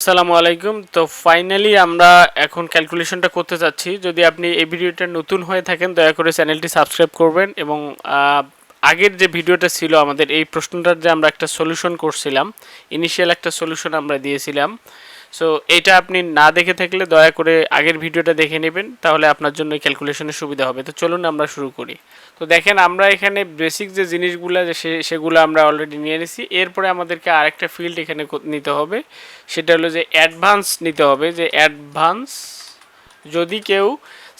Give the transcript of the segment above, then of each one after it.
আসসালামু আলাইকুম। তো ফাইনালি আমরা এখন ক্যালকুলেশনটা করতে যাচ্ছি। যদি আপনি এই ভিডিওটা নতুন হয়ে থাকেন, দয়া করে চ্যানেলটি সাবস্ক্রাইব করবেন এবং আগের যে ভিডিওটা ছিল আমাদের এই প্রশ্নটার যে আমরা একটা সলিউশন করছিলাম ইনিশিয়াল একটা সলিউশন আমরা দিয়েছিলাম সো এটা আপনি না দেখে থাকলে দয়া করে আগের ভিডিওটা দেখে নেবেন, তাহলে আপনার জন্য ক্যালকুলেশনের সুবিধা হবে। তো চলুন আমরা শুরু করি। তো দেখেন, আমরা এখানে বেসিক যে জিনিসগুলো সেগুলো আমরা অলরেডি নিয়ে নিয়েছি এরপরে আমাদেরকে আরেকটা ফিল্ড এখানে নিতে হবে। সেটা হলো যে অ্যাডভান্স নিতে হবে, যে অ্যাডভান্স যদি কেউ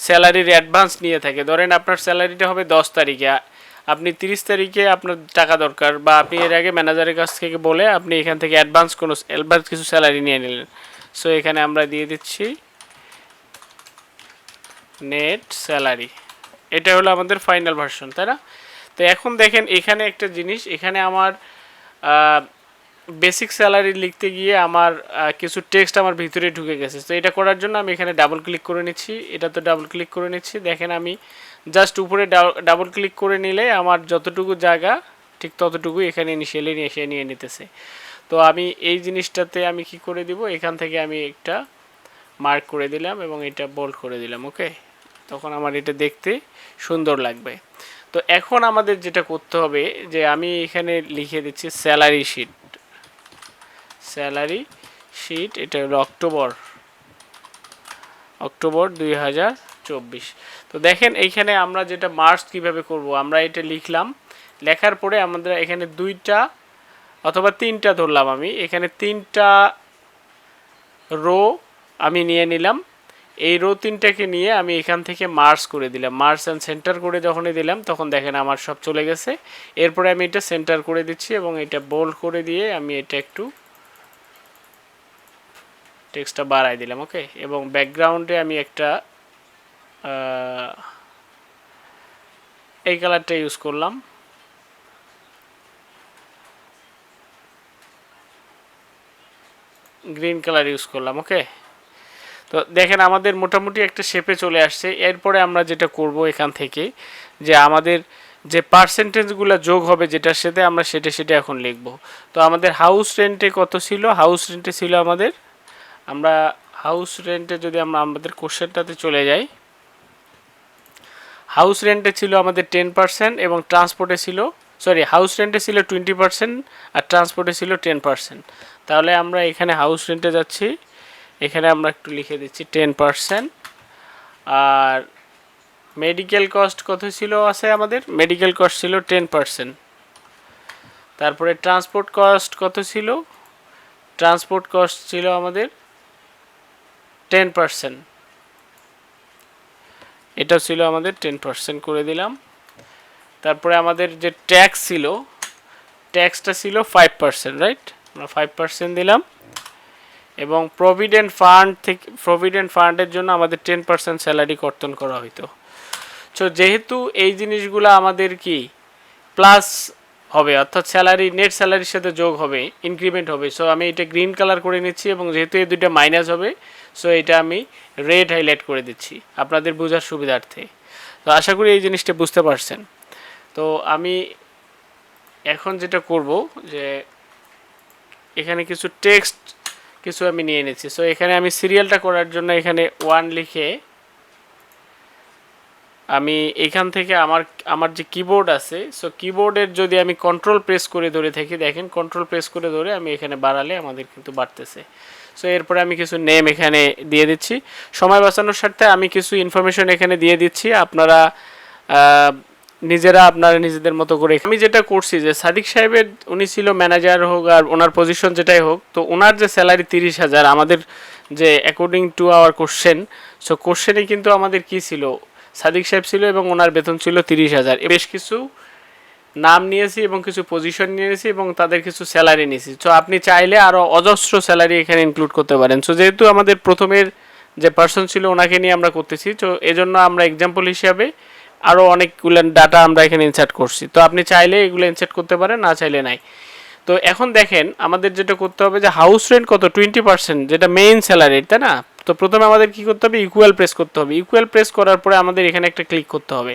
স্যালারির অ্যাডভান্স নিয়ে থাকে, ধরেন আপনার স্যালারিটা হবে দশ তারিখে আপনি তিরিশ তারিখে আপনার টাকা দরকার, বা আপনি এর আগে ম্যানেজারের কাছ থেকে বলে আপনি এখান থেকে অ্যাডভান্স কোনো অ্যাডভান্স কিছু স্যালারি নিয়ে নিলেন। সো এখানে আমরা দিয়ে দিচ্ছি নেট স্যালারি এটা হলো আমাদের ফাইনাল ভার্সন তাই না? তো এখন দেখেন এখানে একটা জিনিস, এখানে আমার বেসিক স্যালারি লিখতে গিয়ে আমার কিছু টেক্সট আমার ভিতরে ঢুকে গেছে। তো এটা করার জন্য আমি এখানে ডাবল ক্লিক করে নিচ্ছি। এটা তো ডাবল ক্লিক করে নিচ্ছি। দেখেন আমি জাস্ট উপরে ডাবল ক্লিক করে নিলে আমার যতটুকু জায়গা, ঠিক ততটুকু এখানে ইনিশিয়ালি এসে নিয়ে নিতেছে। তো আমি এই জিনিসটাতে আমি কি করে দিব? এখান থেকে আমি একটা মার্ক করে দিলাম এবং এটা বোল্ড করে দিলাম ওকে তখন আমার এটা দেখতে সুন্দর লাগবে। তো এখন আমাদের যেটা করতে হবে যে আমি এখানে লিখে দিচ্ছি স্যালারি শিট স্যালারি শিট এটা হলো অক্টোবর। অক্টোবর দুই হাজার চব্বিশ। তো দেখেন এইখানে আমরা যেটা মার্চ কীভাবে করব? আমরা এটা লিখলাম। লেখার পরে আমাদের এখানে দুইটা অথবা তিনটা ধরলাম আমি। এখানে তিনটা রো আমি নিয়ে নিলাম। এই রো তিনটাকে নিয়ে আমি এখান থেকে মার্চ করে দিলাম। মার্চ অ্যান্ড সেন্টার করে যখনই দিলাম, তখন দেখেন আমার সব চলে গেছে। এরপরে আমি এটা সেন্টার করে দিচ্ছি এবং এটা বোল্ড করে দিয়ে আমি এটা একটু টেক্সটটা বাড়াই দিলাম, ওকে? এবং ব্যাকগ্রাউন্ডে আমি একটা এই কালারটা ইউজ করলাম। গ্রিন কালার ইউজ করলাম ওকে তো দেখেন, আমাদের মোটামুটি একটা শেপে চলে আসছে। এরপরে আমরা যেটা করব এখান থেকে, যে আমাদের যে পার্সেন্টেজগুলো যোগ হবে যেটার সাথে আমরা সেটা সেটা এখন লিখব। তো আমাদের হাউস রেন্টে কত ছিল? হাউস রেন্টে ছিল আমাদের, আমরা হাউস রেন্টে যদি আমরা আমাদের কোশ্চেনটাতে চলে যাই হাউস রেন্টে ছিল আমাদের টেন পার্সেন্ট এবং ট্রান্সপোর্টে ছিল সরি হাউস রেন্টে ছিল টোয়েন্টি পার্সেন্ট আর ট্রান্সপোর্টে ছিল টেন পার্সেন্ট তাহলে আমরা এখানে হাউস রেন্টে যাচ্ছি। এখানে আমরা একটু লিখে দিচ্ছি টেন পার্সেন্ট আর মেডিকেল কস্ট কত ছিল আছে আমাদের? মেডিকেল কস্ট ছিল টেন পার্সেন্ট তারপরে ট্রান্সপোর্ট কস্ট কত ছিল? ট্রান্সপোর্ট কস্ট ছিল আমাদের টেন পার্সেন্ট এটা ছিল আমাদের টেন পার্সেন্ট করে দিলাম। তারপরে আমাদের যে ট্যাক্স ছিল ট্যাক্সটা ছিল ফাইভ পার্সেন্ট রাইট আমরা ফাইভ পার্সেন্ট দিলাম। এবং প্রভিডেন্ট ফান্ড থেকে প্রভিডেন্ট ফান্ডের জন্য আমাদের টেন পার্সেন্ট স্যালারি কর্তন করা হইতো। সো যেহেতু এই জিনিসগুলো আমাদের কি প্লাস হবে, অর্থাৎ স্যালারি নেট স্যালারির সাথে যোগ হবে ইনক্রিমেন্ট হবে। সো আমি এটা গ্রিন কালার করে নিচ্ছি এবং যেহেতু এই দুইটা মাইনাস হবে সো এটা আমি রেড হাইলাইট করে দিচ্ছি আপনাদের বোঝার সুবিধার্থে। তো, আশা করি এই জিনিসটা বুঝতে পারছেন। তো, আমি এখন যেটা করব যে এখানে কিছু টেক্সট কিছু আমি নিয়ে নিচ্ছি সো এখানে আমি সিরিয়ালটা করার জন্য এখানে ওয়ান লিখে আমি এখান থেকে আমার আমার যে কিবোর্ড আছে সো কিবোর্ডের যদি আমি কন্ট্রোল প্রেস করে ধরে থাকি, দেখেন কন্ট্রোল প্রেস করে ধরে আমি এখানে বাড়ালে আমাদের কিন্তু বাড়তেছে। সো এরপরে আমি কিছু নেম এখানে দিয়ে দিচ্ছি। সময় বাঁচানোর স্বার্থে আমি কিছু ইনফরমেশন এখানে দিয়ে দিচ্ছি। আপনারা নিজেরা আপনারা নিজেদের মতো করে আমি যেটা করছি যে সাদিক সাহেবের, উনি ছিল ম্যানেজার হোক আর ওনার পজিশন যেটাই হোক, তো ওনার যে স্যালারি তিরিশ হাজার, আমাদের যে according to our question so কোশ্চেনে কিন্তু আমাদের কি ছিল? সাদিক সাহেব ছিল এবং ওনার বেতন ছিল তিরিশ হাজার। বেশ কিছু নাম নিয়েছি এবং কিছু পজিশন নিয়েছি এবং তাদের কিছু স্যালারি নিয়েছি। তো আপনি চাইলে আরও অজস্র স্যালারি এখানে ইনক্লুড করতে পারেন। সো যেহেতু আমাদের প্রথমের যে পার্সন ছিল, ওনাকে নিয়ে আমরা করতেছি, তো এজন্য আমরা এক্সাম্পল হিসাবে আরও অনেকগুলো ডাটা আমরা এখানে ইনসার্ট করছি। তো আপনি চাইলে এগুলো ইনসার্ট করতে পারেন, না চাইলে নাই। তো এখন দেখেন, আমাদের যেটা করতে হবে যে হাউস রেন্ট কত? টোয়েন্টি পার্সেন্ট যেটা মেইন স্যালারি তাই না? তো প্রথমে আমাদের কি করতে হবে? ইকুয়াল প্রেস করতে হবে। ইকুয়াল প্রেস করার পরে আমাদের এখানে একটা ক্লিক করতে হবে।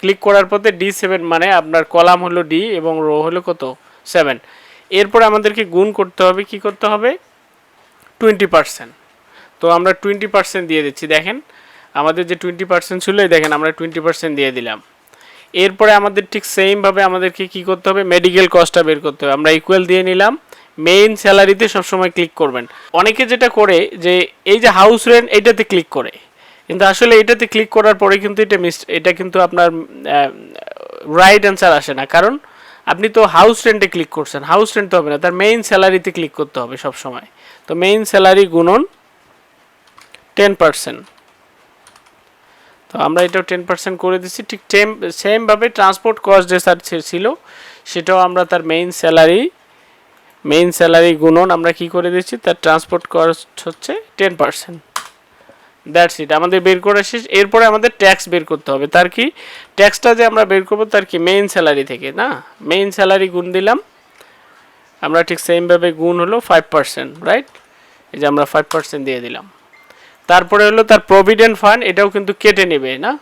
ক্লিক করার পরে ডি সেভেন মানে আপনার কলাম হলো ডি এবং রো হলো কত? সেভেন এরপর আমাদেরকে গুণ করতে হবে, কি করতে হবে? টোয়েন্টি পার্সেন্ট তো আমরা টোয়েন্টি পার্সেন্ট দিয়ে দিচ্ছি। দেখেন আমাদের যে টোয়েন্টি পার্সেন্ট ছিল দেখেন আমরা টোয়েন্টি পার্সেন্ট দিয়ে দিলাম। এরপরে আমাদের ঠিক সেমভাবে আমাদেরকে কি করতে হবে? মেডিকেল কস্টটা বের করতে হবে। আমরা ইকুয়াল দিয়ে নিলাম। মেইন স্যালারিতে সবসময় ক্লিক করবেন। অনেকে যেটা করে যে, এই যে হাউস রেন্ট এইটাতে ক্লিক করে। কিন্তু আসলে এটাতে ক্লিক করার পরে কিন্তু এটা মিস এটা কিন্তু আপনার রাইট অ্যান্সার আসে না। কারণ আপনি তো হাউস রেন্টে ক্লিক করছেন। হাউস রেন্ট তো হবে না। তার মেইন স্যালারিতে ক্লিক করতে হবে সব সময় তো মেইন স্যালারি গুণন টেন পার্সেন্ট তো আমরা এটাও টেন পার্সেন্ট করে দিচ্ছি ঠিক টেম সেমভাবে ট্রান্সপোর্ট কস্ট যে স্যার ছিল, সেটাও আমরা তার মেইন স্যালারি মেইন স্যালারি গুণন আমরা কি করে দিচ্ছি? তার ট্রান্সপোর্ট কস্ট হচ্ছে টেন পার্সেন্ট দ্যাটস ইট আমাদের বের করা শেষ। এরপরে আমাদের ট্যাক্স বের করতে হবে। তার কি? ট্যাক্সটা যে আমরা বের করব, তার কি? মেইন স্যালারি থেকে, না? মেইন স্যালারি গুণ দিলাম। আমরা ঠিক সেমভাবে গুণ হলো ফাইভ পার্সেন্ট রাইট এই যে আমরা ফাইভ পার্সেন্ট দিয়ে দিলাম। তারপরে হলো তার প্রভিডেন্ট ফান্ড এটাও কিন্তু কেটে নেবে, না?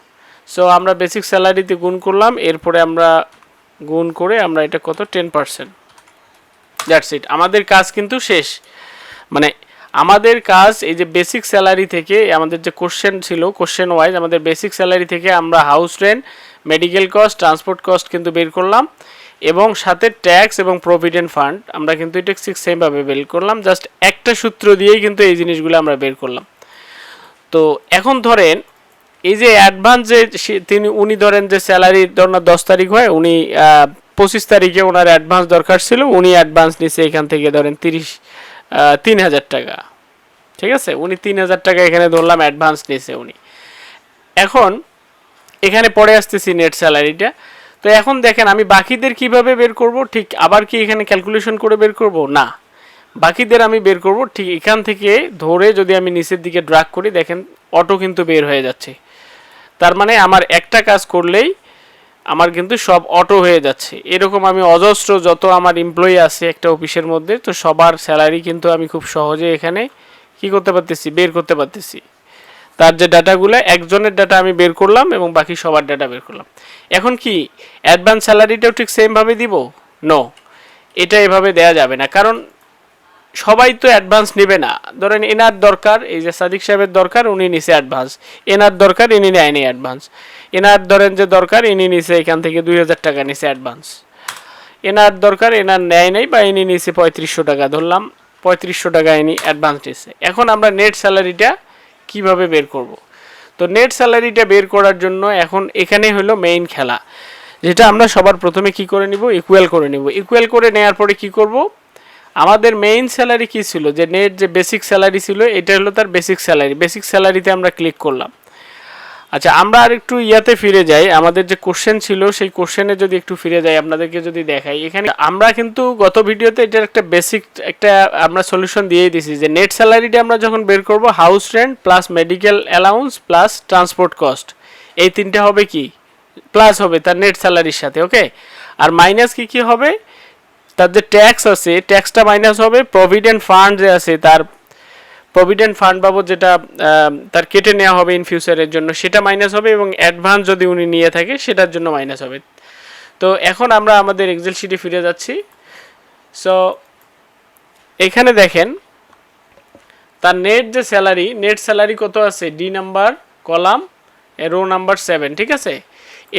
সো আমরা বেসিক স্যালারিতে গুণ করলাম, এরপরে আমরা গুণ করে আমরা এটা কত? টেন পার্সেন্ট দ্যাটস ইট আমাদের কাজ কিন্তু শেষ। মানে আমাদের কাজ এই যে বেসিক স্যালারি থেকে, আমাদের যে কোশ্চেন ছিল কোশ্চেন ওয়াইজ আমাদের বেসিক স্যালারি থেকে আমরা house rent medical cost transport cost কিন্তু বের করলাম এবং সাথে ট্যাক্স এবং প্রভিডেন্ট ফান্ড আমরা কিন্তু এটা ঠিক সেমভাবে বের করলাম। জাস্ট একটা সূত্র দিয়েই কিন্তু এই জিনিসগুলো আমরা বের করলাম। তো এখন ধরেন, এই যে অ্যাডভান্স যে তিনি, উনি ধরেন যে স্যালারি ধরেন দশ তারিখ হয়, উনি পঁচিশ তারিখে ওনার অ্যাডভান্স দরকার ছিল, উনি অ্যাডভান্স নিছে এখান থেকে ধরেন তিরিশ তিন হাজার টাকা। ঠিক আছে? উনি তিন হাজার টাকা এখানে ধরলাম অ্যাডভান্স নিছে উনি। এখন, এখানে পরে আসতেছি নেট স্যালারিটা তো এখন দেখেন, আমি বাকিদের কীভাবে বের করব? ঠিক আবার কি এখানে ক্যালকুলেশন করে বের করব? না। বাকিদের আমি বের করব। ঠিক এখান থেকে ধরে যদি আমি নিচের দিকে ড্রাগ করি, দেখেন অটো কিন্তু বের হয়ে যাচ্ছে। তার মানে আমার একটা কাজ করলেই আমার কিন্তু সব অটো হয়ে যাচ্ছে। এরকম আমি অজস্র যত আমার এমপ্লয়ি আছে একটা অফিসের মধ্যে, তো সবার স্যালারি কিন্তু আমি খুব সহজে এখানে কি করতে পারতেছি, বের করতে পারতেছি। তার যে ডাটাগুলো, একজনের ডাটা আমি বের করলাম এবং বাকি সবার ডাটা বের করলাম। এখন কি অ্যাডভান্স স্যালারিটাও ঠিক সেমভাবে দিব? নো এটা এভাবে দেয়া যাবে না। কারণ সবাই তো অ্যাডভান্স নেবে না। ধরেন এনার দরকার, এই যে সাদিক সাহেবের দরকার, উনি নিছে অ্যাডভান্স এনার দরকার, ইনি নেয়নি অ্যাডভান্স এনার ধরেন যে দরকার, ইনি নিছে এখান থেকে দুই হাজার টাকা নিছে অ্যাডভান্স এনার দরকার, এনার নেয় নাই বা ইনি নিছে পঁয়ত্রিশশো টাকা, ধরলাম পঁয়ত্রিশশো টাকা ইনি অ্যাডভান্স নিছে। এখন আমরা নেট স্যালারিটা কীভাবে বের করব? তো নেট স্যালারিটা বের করার জন্য এখন এখানে হলো মেইন খেলা। যেটা আমরা সবার প্রথমে কি করে নিব? ইকুয়াল করে নিব। ইকুয়াল করে নেওয়ার পরে কি করব? আমাদের মেইন স্যালারি কি ছিল? যে নেট যে বেসিক স্যালারি ছিল, এটা হলো তার বেসিক স্যালারি বেসিক স্যালারিতে আমরা ক্লিক করলাম। আচ্ছা আমরা আর একটু ইয়াতে ফিরে যাই। আমাদের যে কোশ্চেন ছিল, সেই কোশ্চেনে যদি একটু ফিরে যাই, আপনাদেরকে যদি দেখাই। এখানে আমরা কিন্তু গত ভিডিওতে এটার একটা বেসিক একটা আমরা সলিউশন দিয়ে দিয়েছি যে নেট স্যালারিটা আমরা যখন বের করব house rent plus medical allowance plus transport cost এই তিনটা হবে কি? প্লাস হবে তার নেট স্যালারির সাথে ওকে আর মাইনাস কি কি হবে? তার যে ট্যাক্স আছে ট্যাক্সটা মাইনাস হবে প্রভিডেন্ট ফান্ড যে আছে, তার প্রভিডেন্ট ফান্ড বাবদ যেটা তার কেটে নেওয়া হবে ইন ফিউচারের জন্য, সেটা মাইনাস হবে এবং অ্যাডভান্স যদি উনি নিয়ে থাকে, সেটার জন্য মাইনাস হবে। তো এখন আমরা আমাদের এক্সেল শিটে ফিরে যাচ্ছি। সো এখানে দেখেন, তার নেট যে স্যালারি নেট স্যালারি কত আছে? D number column row number seven ঠিক আছে?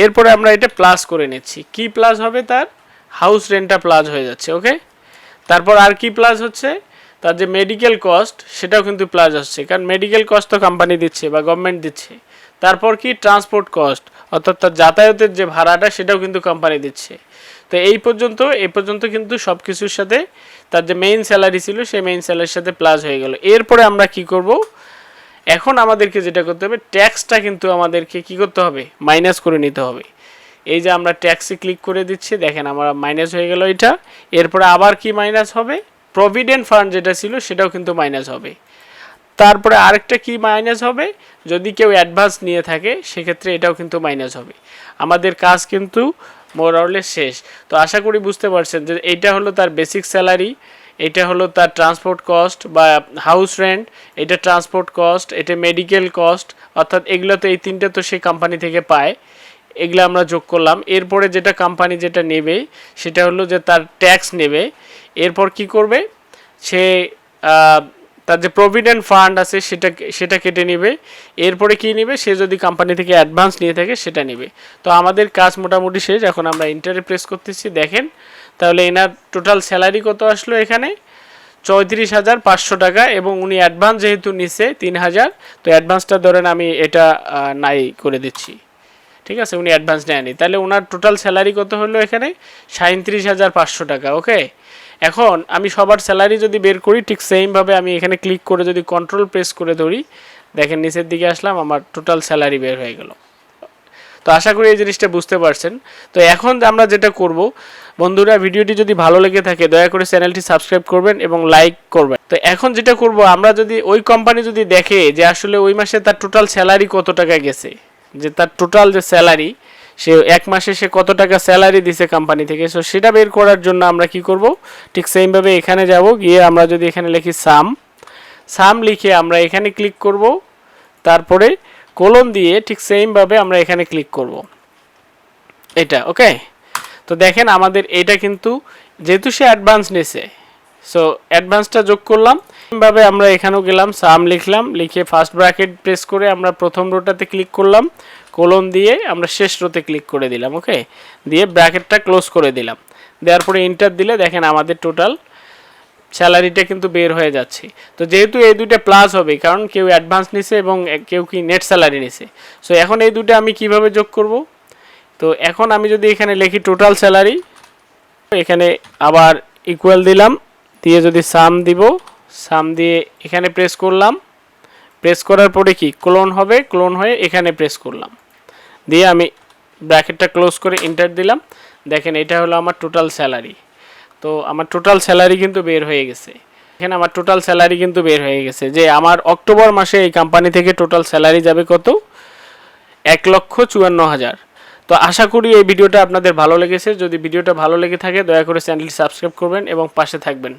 এরপরে আমরা এটা প্লাস করে নিচ্ছি। কি প্লাস হবে তার? হাউস রেন্টটা প্লাস হয়ে যাচ্ছে, ওকে? তারপর আর কি প্লাস হচ্ছে? তার যে মেডিকেল কস্ট সেটাও কিন্তু প্লাস আসছে কারণ মেডিকেল কস্ট তো কোম্পানি দিচ্ছে বা গভর্নমেন্ট দিচ্ছে। তারপর কি? ট্রান্সপোর্ট কস্ট অর্থাৎ তার যাতায়াতের যে ভাড়াটা, সেটাও কিন্তু কোম্পানি দিচ্ছে। তো এই পর্যন্ত এই পর্যন্ত কিন্তু সব কিছুর সাথে তার যে মেইন স্যালারি ছিল, সেই মেইন স্যালারির সাথে প্লাস হয়ে গেল। এরপরে আমরা কি করব? এখন আমাদেরকে যেটা করতে হবে ট্যাক্সটা কিন্তু আমাদেরকে কি করতে হবে? মাইনাস করে নিতে হবে। এই যে আমরা ট্যাক্সি ক্লিক করে দিচ্ছি, দেখেন আমার মাইনাস হয়ে গেল এটা। এরপরে আবার কি মাইনাস হবে? প্রভিডেন্ট ফান্ড যেটা ছিল, সেটাও কিন্তু মাইনাস হবে। তারপরে আরেকটা কি মাইনাস হবে? যদি কেউ অ্যাডভান্স নিয়ে থাকে, সেক্ষেত্রে এটাও কিন্তু মাইনাস হবে। আমাদের কাজ কিন্তু মোরালের শেষ। তো আশা করি বুঝতে পারছেন যে এইটা হলো তার বেসিক স্যালারি এটা হলো তার ট্রান্সপোর্ট কস্ট বা হাউস রেন্ট এটা ট্রান্সপোর্ট কস্ট এটা মেডিকেল কস্ট অর্থাৎ এগুলো তো এই তিনটে তো সেই কোম্পানি থেকে পায়। এগুলো আমরা যোগ করলাম। এরপরে যেটা কোম্পানি যেটা নেবে, সেটা হলো যে তার ট্যাক্স নেবে। এরপর কি করবে? সে তার যে প্রভিডেন্ট ফান্ড আছে, সেটা সেটা কেটে নেবে। এরপরে কি নেবে? সে যদি কোম্পানি থেকে অ্যাডভান্স নিয়ে থাকে, সেটা নেবে। তো আমাদের কাজ মোটামুটি শেষ। এখন আমরা ইন্টারে প্রেস করতেছি। দেখেন, তাহলে এনার টোটাল স্যালারি কত আসলো এখানে? চৌত্রিশ হাজার পাঁচশো টাকা এবং উনি অ্যাডভান্স যেহেতু নিছে তিন হাজার, তো অ্যাডভান্সটা ধরেন আমি এটা নাই করে দিচ্ছি। ঠিক আছে, উনি অ্যাডভান্স নেয়নি। তাহলে ওনার টোটাল স্যালারি কত হলো এখানে? সাঁত্রিশ হাজার পাঁচশো টাকা ওকে এখন আমি সবার স্যালারি যদি বের করি, ঠিক সেমভাবে আমি এখানে ক্লিক করে যদি কন্ট্রোল প্রেস করে ধরি, দেখেন নিচের দিকে আসলাম, আমার টোটাল স্যালারি বের হয়ে গেল। তো আশা করি এই জিনিসটা বুঝতে পারছেন। তো এখন আমরা যেটা করব, বন্ধুরা, ভিডিওটি যদি ভালো লেগে থাকে, দয়া করে চ্যানেলটি সাবস্ক্রাইব করবেন এবং লাইক করবেন। তো এখন যেটা করব, আমরা যদি ওই কোম্পানি যদি দেখে যে আসলে ওই মাসে তার টোটাল স্যালারি কত টাকা গেছে যে তার টোটাল যে স্যালারি সে এক মাসে সে কত টাকা স্যালারি দিছে কোম্পানি থেকে? সো সেটা বের করার জন্য আমরা কি করব? ঠিক সেমভাবে এখানে যাব, গিয়ে আমরা যদি এখানে লিখি সাম সাম লিখে আমরা এখানে ক্লিক করব, তারপরে কোলন দিয়ে ঠিক সেমভাবে আমরা এখানে ক্লিক করব। এটা ওকে তো দেখেন আমাদের এটা কিন্তু, যেহেতু সে অ্যাডভান্স নিছে সো অ্যাডভান্সটা যোগ করলাম। এইভাবে আমরা এখানেও গেলাম সাম লিখলাম, লিখে ফার্স্ট ব্র্যাকেট প্রেস করে আমরা প্রথম রোটাতে ক্লিক করলাম। কোলন দিয়ে আমরা শেষ রোতে ক্লিক করে দিলাম ওকে দিয়ে ব্র্যাকেটটা ক্লোজ করে দিলাম। দেওয়ার পরে ইন্টার দিলে দেখেন আমাদের টোটাল স্যালারিটা কিন্তু বের হয়ে যাচ্ছে। তো যেহেতু এই দুইটা প্লাস হবে, কারণ কেউ অ্যাডভান্স নিছে এবং কেউ কি নেট স্যালারি নিছে। সো এখন এই দুটো আমি কীভাবে যোগ করব? তো এখন আমি যদি এখানে লিখি টোটাল স্যালারি এখানে আবার ইকুয়াল দিলাম। দিয়ে যদি সাম দিব, সাম দিয়ে এখানে প্রেস করলাম। প্রেস করার পরে কি? ক্লোন হবে ক্লোন হয়ে এখানে প্রেস করলাম। দিয়ে আমি ব্র্যাকেটটা ক্লোজ করে ইন্টার দিলাম। দেখেন এটা হলো আমার টোটাল স্যালারি তো আমার টোটাল স্যালারি কিন্তু বের হয়ে গেছে। এখানে আমার টোটাল স্যালারি কিন্তু বের হয়ে গেছে। যে আমার অক্টোবর মাসে এই কোম্পানি থেকে টোটাল স্যালারি যাবে কত? এক লক্ষ চুয়ান্ন হাজার। তো আশা করি এই ভিডিওটা আপনাদের ভালো লেগেছে। যদি ভিডিওটা ভালো লেগে থাকে, দয়া করে চ্যানেলটি সাবস্ক্রাইব করবেন এবং পাশে থাকবেন।